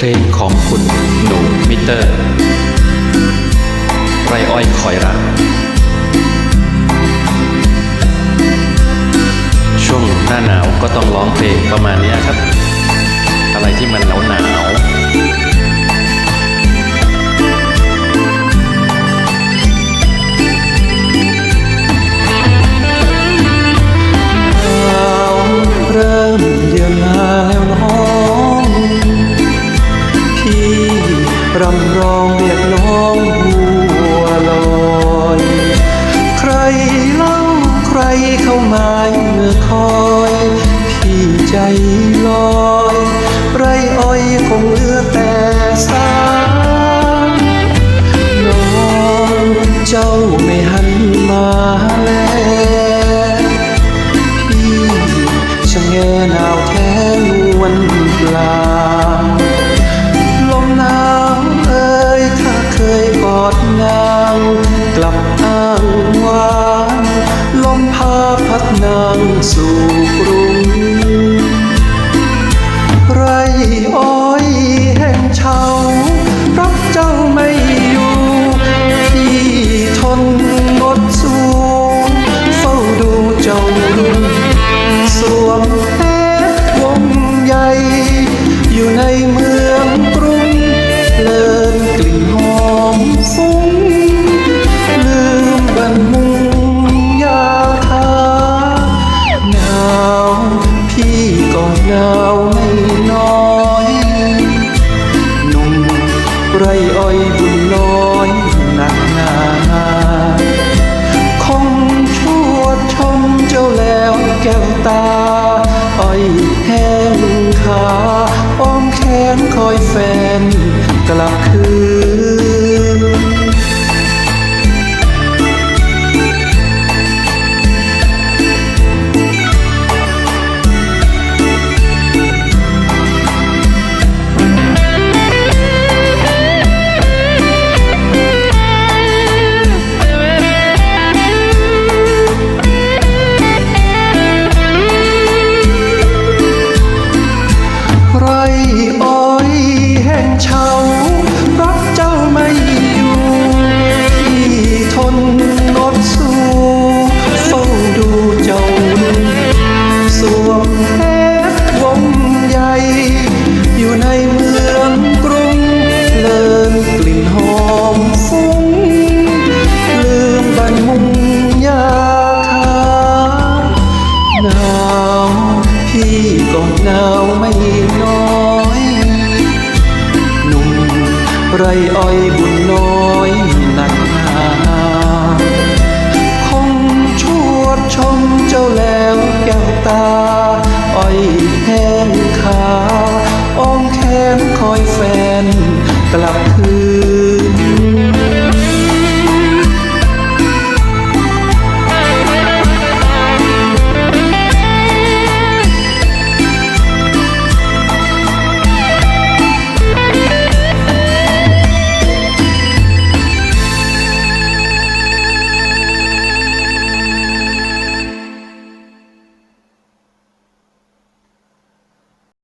เพลงของคุณหนูมิเตอร์ไรอ้อยคอยรักช่วงหน้าหนาวก็ต้องร้องเพลงประมาณนี้ครับ ใจลอย ไรอ้อยคงเหลือแต่สายน้องเจ้าไม่หันมาแลพี่ชะแงหนาวแท้นวลปลาลมหนาวเอ่ยถ้าเคยกอดนางกลับอ้างวางลมพาพัดนางสู่กรุง นคอยแฟนกลับคืน สาวไม่น้อยหนุ่มไรอ้อยบุญน้อยนักหนาคงชวดชมเจ้าแล้วแก้วตา อ้อยแห้งขาองอมแขนคอยแฟนกลับคืน